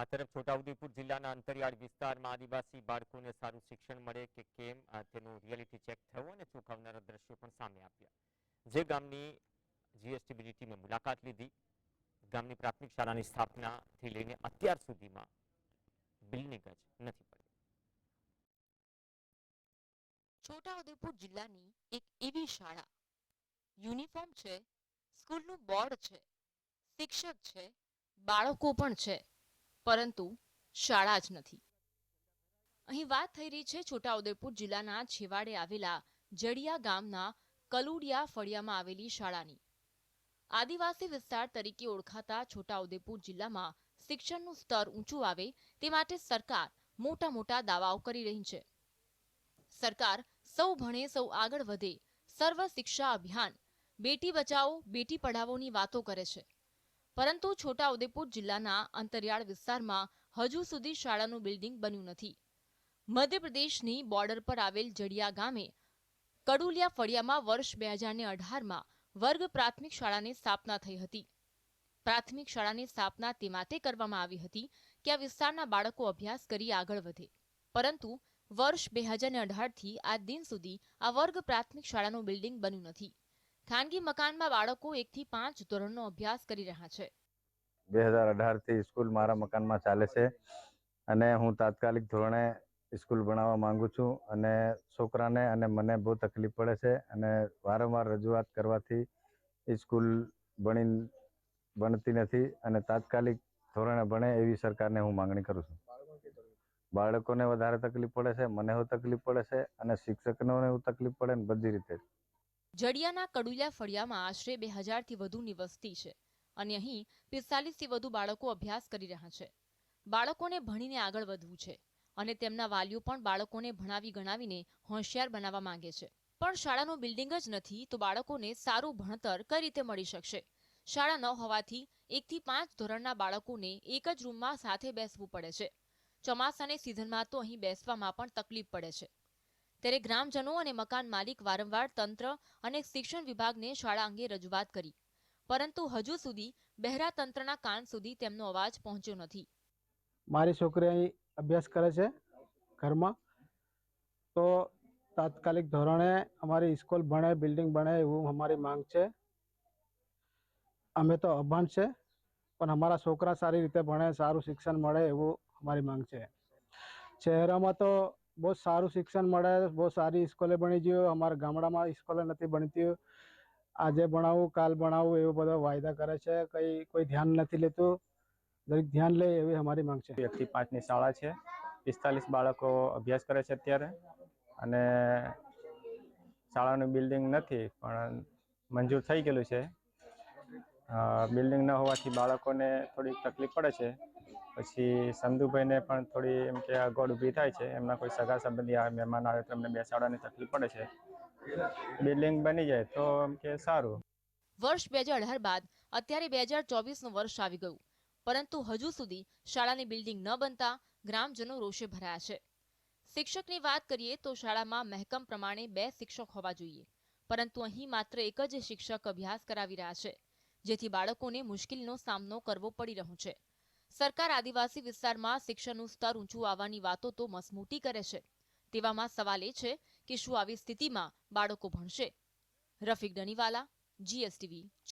આ તરફ છોટાઉદેપુર જિલ્લાના અંતરિયાળ વિસ્તારમાં આદિવાસી બાળકોને સારું શિક્ષણ મળે કે કેમ તેનું રિયાલિટી ચેક થયું અને ચોંકાવનારા દ્રશ્યો પણ સામે આવ્યા. જે ગામની જીએસટીબીની ટીમે મુલાકાત લીધી. ગામની પ્રાથમિક શાળાની સ્થાપનાથી લઈને અત્યાર સુધીમાં બિલ્ડિંગ જ નથી પડી. છોટાઉદેપુર જિલ્લાની એક એવી શાળા. યુનિફોર્મ છે, સ્કૂલનું બોર્ડ છે, શિક્ષક છે, બાળકો પણ છે. પરંતુ શાળા જ નથી. અહીં વાત થઈ રહી છે છોટાઉદેપુર જિલ્લાના છેવાડે આવેલા જડિયા ગામના કલુડિયા ફળિયામાં આવેલી શાળાની. આદિવાસી વિસ્તાર તરીકે ઓળખાતા છોટાઉદેપુર જિલ્લામાં શિક્ષણનું સ્તર ઊંચું આવે તે માટે સરકાર મોટા મોટા દાવાઓ કરી રહી છે. સરકાર સૌ ભણે સૌ આગળ વધે સર્વ શિક્ષા અભિયાન બેટી બચાવો બેટી પઢાવોની વાતો કરે છે. પરંતુ છોટાઉદેપુર જિલ્લાના અંતરિયાળ વિસ્તારમાં હજુ સુધી શાળાનું બિલ્ડિંગ બન્યું નથી. મધ્યપ્રદેશની બોર્ડર પર આવેલ જડિયા ગામે કડુલિયા ફળિયામાં વર્ષ બે હજારને અઢારમાં વર્ગ પ્રાથમિક શાળાની સ્થાપના થઈ હતી. પ્રાથમિક શાળાની સ્થાપના તે માટે કરવામાં આવી હતી કે આ વિસ્તારના બાળકો અભ્યાસ કરી આગળ વધે. પરંતુ વર્ષ બે હજાર અઢારથી આ દિન સુધી આ વર્ગ પ્રાથમિક શાળાનું બિલ્ડિંગ બન્યું નથી. ખાનગી મકાનમાં બાળકો એકથી પાંચ ધોરણનો અભ્યાસ કરી રહ્યા છે. બે હજાર અઢારથી સ્કૂલ મારા મકાનમાં ચાલે છે અને હું તાત્કાલિક ધોરણે સ્કૂલ ભણાવવા માંગુ છું અને છોકરાને અને મને બહુ તકલીફ પડે છે અને વારંવાર રજૂઆત કરવાથી સ્કૂલ બની બનતી નથી અને તાત્કાલિક ધોરણે ભણે એવી સરકારને હું માંગણી કરું છું. બાળકોને વધારે તકલીફ પડે છે, મને તકલીફ પડે છે અને શિક્ષકને તકલીફ પડે ને બધી રીતે જડિયાના કડુલિયા ફળિયામાં આશરે બે હજારથી વધુની વસ્તી છે અને અહીં પિસ્તાલીસથી વધુ બાળકો અભ્યાસ કરી રહ્યા છે. બાળકોને ભણીને આગળ વધવું છે અને તેમના વાલીઓ પણ બાળકોને ભણાવી ગણાવીને હોશિયાર બનાવવા માંગે છે. પણ શાળાનું બિલ્ડિંગ જ નથી તો બાળકોને સારું ભણતર કઈ રીતે મળી શકશે? શાળા ન હોવાથી એકથી પાંચ ધોરણના બાળકોને એક જ રૂમમાં સાથે બેસવું પડે છે. ચોમાસાની સિઝનમાં તો અહીં બેસવામાં પણ તકલીફ પડે છે. ત્યારે ગ્રામજનો અને મકાન માલિક વારંવાર તંત્ર અને શિક્ષણ વિભાગને શાળા અંગે રજૂઆત કરી. પરંતુ હજુ સુધી બહેરા તંત્રના કાન સુધી તેમનો અવાજ પહોંચ્યો નથી. મારી છોકરી અભ્યાસ કરે છે ઘરમાં. તો તાત્કાલિક ધોરણે અમારી સ્કૂલ ભણે, બિલ્ડિંગ ભણે એવું અમારી માંગ છે. અમે તો અભણ છે, પણ અમારા છોકરા સારી રીતે ભણે, સારું શિક્ષણ મળે એવું અમારી માંગ છે. શહેરોમાં તો બહુ સારું શિક્ષણ મળે, બહુ સારી સ્કૂલે ભણી ગયું, અમારા ગામડામાં સ્કૂલે નથી ભણતી. આજે ભણાવું, કાલ ભણાવું, એવું બધો વાયદા કરે છે, કંઈ, કોઈ ધ્યાન નથી લેતું. દરેક ધ્યાન લે એવી અમારી માંગ છે. એકથી પાંચની શાળા છે. પિસ્તાલીસ બાળકો અભ્યાસ કરે છે અત્યારે. અને શાળાનું બિલ્ડિંગ નથી, પણ મંજૂર થઈ ગયેલું છે. બિલ્ડિંગ ન હોવાથી બાળકોને થોડીક તકલીફ પડે છે. પછી સંધુભાઈને પણ થોડી એમ કે અગવડ ઊભી થાય છે. એમના કોઈ સગા સંબંધી આવે મહેમાન આવે તો એમને બેસાડવાની તકલીફ પડે છે. બિલ્ડિંગ બની જાય તો એમ કે સારું. વર્ષ બે હજાર અઢાર બાદ અત્યારે બે હજાર ચોવીસનું વર્ષ આવી ગયું. પરંતુ હજુ સુધી શાળાની બિલ્ડિંગ ન બનતા ગ્રામજનો રોષે ભરાયા છે. શિક્ષકની વાત કરીએ તો શાળામાં મહેકમ પ્રમાણે બે શિક્ષક હોવા જોઈએ. પરંતુ અહીં માત્ર એક જ શિક્ષક અભ્યાસ કરાવી રહ્યા છે, જેથી બાળકોને મુશ્કેલીનો સામનો કરવો પડી રહ્યો છે. સરકાર આદિવાસી વિસ્તારમાં શિક્ષણનું સ્તર ઊંચું આવવાની વાતો તો મસમોટી કરે છે. તેવામાં સવાલ એ છે કે શું આવી સ્થિતિમાં બાળકો ભણશે? રફીક ડનીવાલા જીએસટીવી